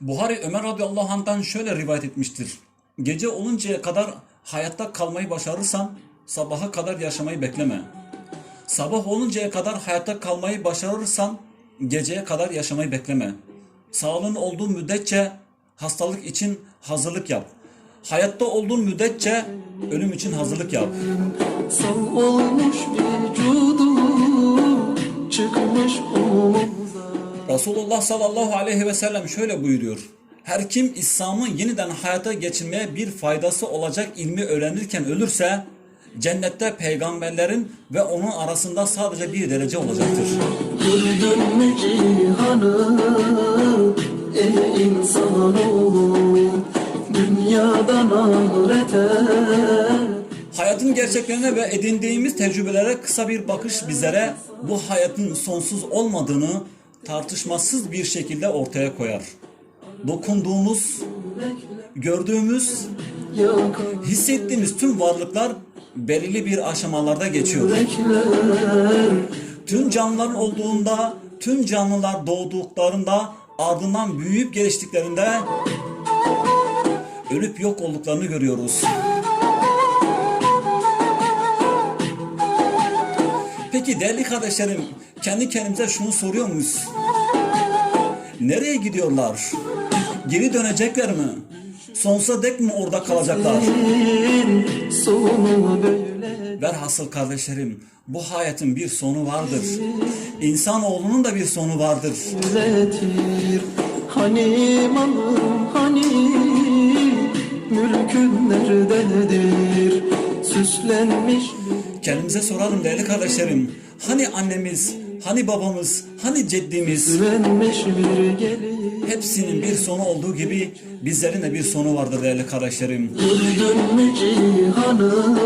Buhari Ömer radıyallahu anh'tan şöyle rivayet etmiştir. Gece oluncaya kadar hayatta kalmayı başarırsan sabaha kadar yaşamayı bekleme. Sabah oluncaya kadar hayatta kalmayı başarırsan geceye kadar yaşamayı bekleme. Sağlığın olduğu müddetçe hastalık için hazırlık yap. Hayatta olduğun müddetçe ölüm için hazırlık yap. Sal olmuş vücudu Resulullah sallallahu aleyhi ve sellem şöyle buyuruyor. Her kim İslam'ı yeniden hayata geçirmeye bir faydası olacak ilmi öğrenirken ölürse cennette peygamberlerin ve onun arasında sadece bir derece olacaktır. Gördün mü cihanı ey insanoğlu Dünyadan ahirete Hayatın gerçeklerine ve edindiğimiz tecrübelere kısa bir bakış bizlere bu hayatın sonsuz olmadığını tartışmasız bir şekilde ortaya koyar. Dokunduğumuz, gördüğümüz, hissettiğimiz tüm varlıklar belirli bir aşamalarda geçiyor. Tüm canlıların olduğunda, tüm canlılar doğduklarında, ardından büyüyüp geliştiklerinde ölüp yok olduklarını görüyoruz. Peki değerli kardeşlerim, kendi kendimize şunu soruyor muyuz? Nereye gidiyorlar? Geri dönecekler mi? Sonsuza dek mi orada kalacaklar? Velhasıl kardeşlerim, bu hayatın bir sonu vardır. İnsanoğlunun da bir sonu vardır. Üretir Hani malım hani Mülkün nerededir Süslenmiş Kendimize soralım değerli kardeşlerim. Hani annemiz, hani babamız, hani ceddimiz? Bir Hepsinin bir sonu olduğu gibi bizlerin de bir sonu vardır değerli kardeşlerim. Gördün mü cihanı